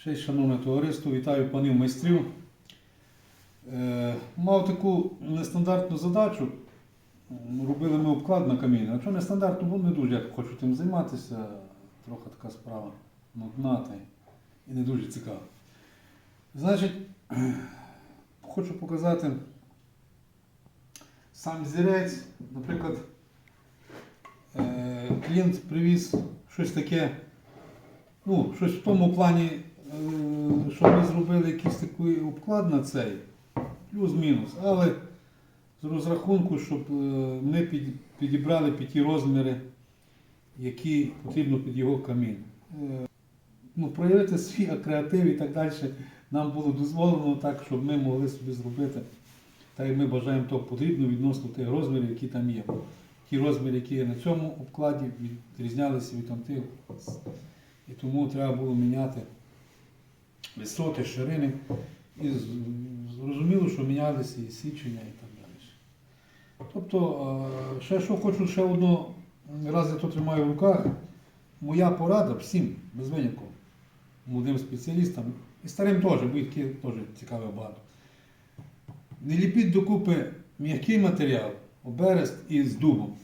Ще шановне товариство, вітаю панів майстрів. Е, мав таку нестандартну задачу. Робили ми обклад на каміння. Якщо нестандартно, бо не дуже я хочу тим займатися. Трохи така справа нудна і не дуже цікава. Значить, хочу показати сам зірець. Наприклад, е, клієнт привіз щось таке, ну, щось в тому плані, що ми зробили якийсь такий обклад на цей, плюс-мінус, але з розрахунку, щоб е, ми підібрали під ті розміри, які потрібно під його камін. Е, Ну, проявити свій креатив і так далі нам було дозволено так, щоб ми могли собі зробити, так як ми бажаємо того потрібно відносно тих розмірів, які там є. Ті розміри, які є на цьому обкладі, відрізнялися від тих. І тому треба було міняти висоти, ширини. І зрозуміло, що мінялися і січення і так далі. Тобто, ще що хочу ще одно, раз я то тримаю в руках, моя порада всім, без винятку, молодим спеціалістам, і старим теж, бо їх теж цікаве багато. Не ліпіть докупи м'який матеріал, оберест із дубом.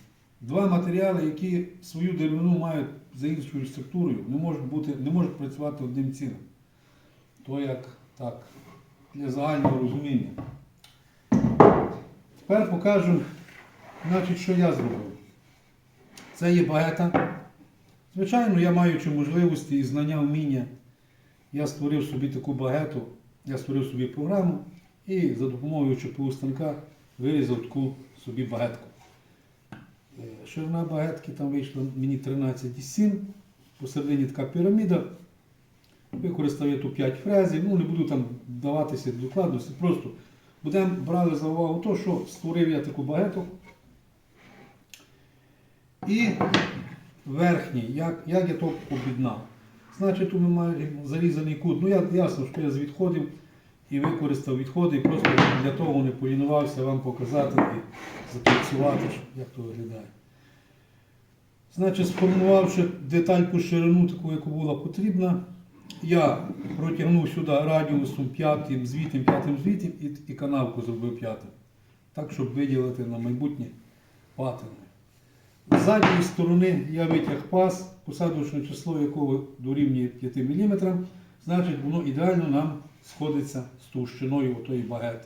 Два матеріали, які свою деревину мають за іншою структурою, не можуть, бути, не можуть працювати одним цілим. То як так, для загального розуміння. Тепер покажу, значить, що я зробив. Це є багета. Звичайно, я маючи можливості і знання, вміння, я створив собі таку багету, я створив собі програму і за допомогою ЧПУ станка вирізав таку собі багетку. Е, Ширина багетки там вийшла мені 13,7, посередині така піраміда. Використав я тут 5 фрезів, ну не буду там вдаватися до докладності, просто будемо брали за увагу те, що створив я таку багету. І верхній, як, як я то об'єднав. Значить, тут ми маємо зарізаний кут. Ну, я, ясно, що я з відходів і використав відходи, і просто для того не полінувався вам показати і що- як то виглядає. Значить, сформувавши детальку ширину, таку, яку була потрібна, я протягнув сюди радіусом п'ятим, звітим, п'ятим звітим і, і канавку зробив п'ятим. Так, щоб виділити на майбутнє паттерни. З задньої сторони я витяг пас, посадочне число якого дорівнює 5 мм, значить воно ідеально нам сходиться з товщиною отої багети.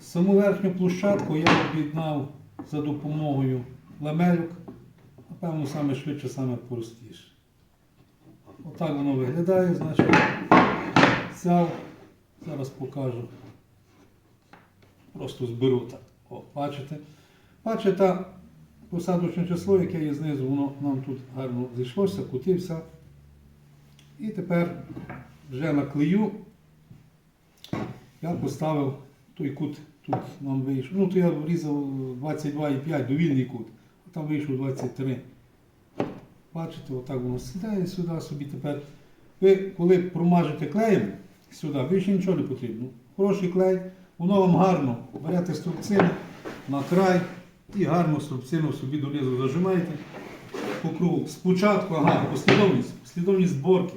Саму верхню площадку я об'єднав за допомогою ламелюк, напевно, саме швидше, саме простіше. Отак воно виглядає, значить, взяв, зараз покажу. Просто зберу так. О, бачите? Бачите, посадочне число, яке є знизу, воно нам тут гарно зійшлося, кутився. І тепер вже на клею я поставив той кут, тут нам вийшов. Ну, то я врізав 22,5 довільний кут, а там вийшов 23. Бачите, отак воно сідає сюди собі тепер. Ви коли промажете клеєм сюди, більше нічого не потрібно. Хороший клей, воно вам гарно берете струбцину на край і гарно струбцину собі донизу зажимаєте по кругу. Спочатку, ага, послідовність, послідовність зборки.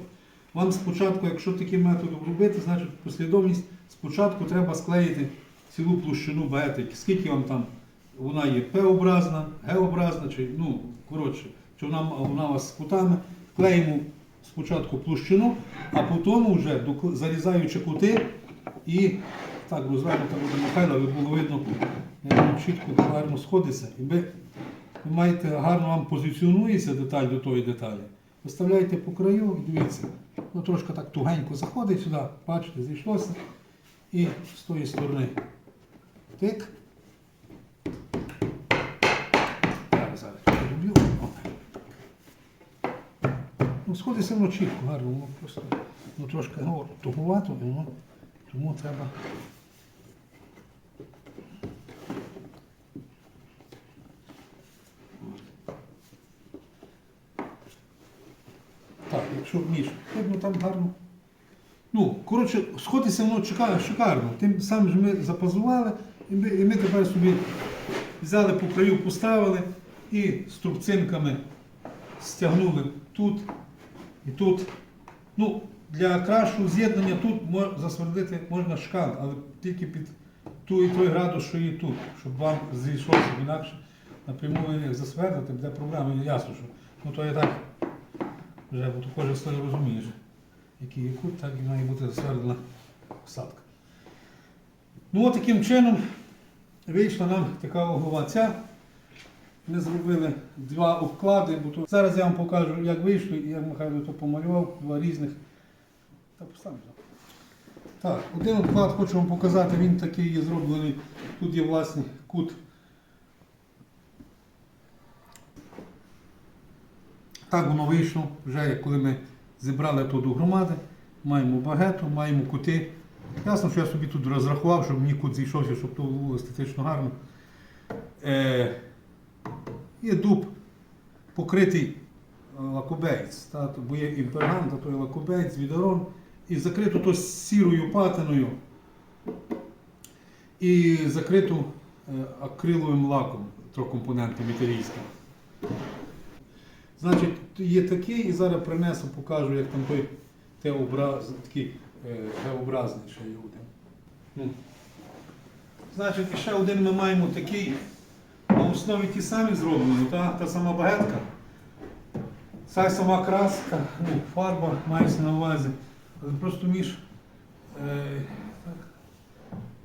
Вам спочатку, якщо таким методом робити, значить послідовність спочатку треба склеїти цілу площину багетики. Скільки вам там вона є П-образна, Г-образна, чи ну, коротше, чи вона, вона вас з кутами. Клеїмо спочатку площину, а потім вже зарізаючи кути і так розвернута буде Михайла, ви було видно, як воно чітко гарно сходиться. І ви, ви маєте гарно вам позиціонується деталь до тої деталі. Виставляєте по краю і дивіться, ну трошки так тугенько заходить сюди, бачите, зійшлося. І з тої сторони тик. Зараз, зараз, роблю. Ну, сходиться воно чітко, гарно, воно просто ну, трошки ну, тугувато, воно, тому треба. Так, якщо ніж, видно там гарно. Ну, коротше, сходиться воно шикарно. Тим самим ж ми запазували, і ми, і ми тепер собі взяли по краю, поставили і струбцинками стягнули тут і тут Ну, для кращого з'єднання тут засвердити можна шкант, але тільки під ту і той градус, що і тут, щоб вам зійшовся інакше. Напряму засвердити, буде проблема, і ясно, що. Ну то я так вже, бо то кожен стоїть розуміє, який є кут, так і має бути засвердлена посадка. Ну от таким чином вийшла нам така углова ця. Ми зробили два обклади, бо то зараз я вам покажу, як вийшло, і як Михайло то помалював, два різних. Та поставлю. Так, один обклад хочу вам показати, він такий є зроблений. Тут є власний кут. Так воно вийшло, вже коли ми зібрали то до громади, маємо багету, маємо кути. Ясно, що я собі тут розрахував, щоб мені кут зійшовся, щоб то було естетично гарно. Е, Є дуб покритий е, лакобеєць, та, бо є імпергамент, а то є лакобеєць, відерон, і закрито то сірою патиною і закрито е, акриловим лаком трьохкомпонентним італійським. Значить, є такий, і зараз принесу, покажу, як там той Т-образ, такий е, ще є. Значить, ще один ми маємо такий основі ті самі зроблені, та, та сама багетка. Ця сама краска, ну, фарба мається на увазі. Але просто між. Е.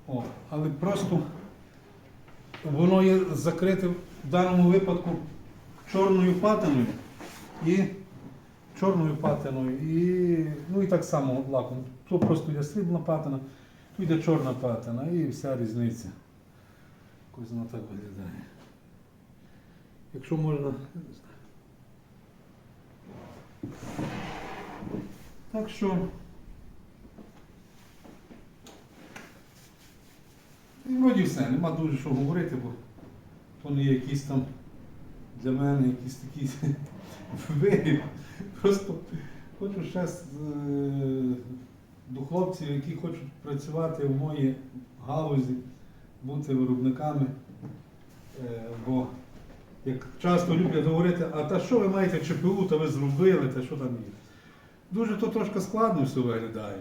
О, але просто воно є закрите в даному випадку чорною патиною і чорною патиною, і, ну і так само лаком. Тут просто є срібна патина, тут йде чорна патина і вся різниця. Якось так виглядає. Якщо можна. Так що. І вроді все, нема дуже що говорити, бо є якісь там для мене якісь такі виріб. Просто хочу ще е, до хлопців, які хочуть працювати в моїй галузі, бути виробниками. Е, Бо як часто люблять говорити, а та що ви маєте ЧПУ, та ви зробили, та що там є. Дуже то трошки складно все виглядає.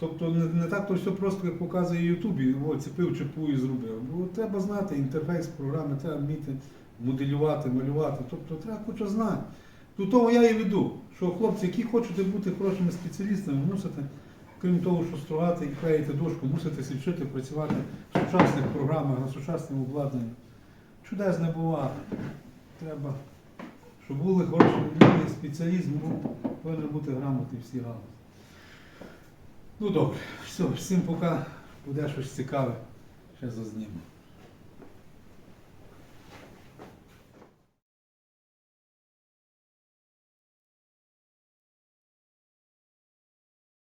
Тобто не, так то все просто, як показує Ютубі, цепив ЧПУ і зробив. Бо треба знати інтерфейс програми, треба вміти моделювати, малювати. Тобто треба куча знань. До того я і веду, що хлопці, які хочете бути хорошими спеціалістами, мусите, крім того, що стругати і клеїти дошку, мусите січити працювати в сучасних програмах, на сучасному обладнанні. Чудес не буває. Треба, щоб були хороші люди, спеціалізм, ну, повинен бути грамотний всі галузі. Ну добре, все, всім пока буде щось цікаве, ще зазнімемо.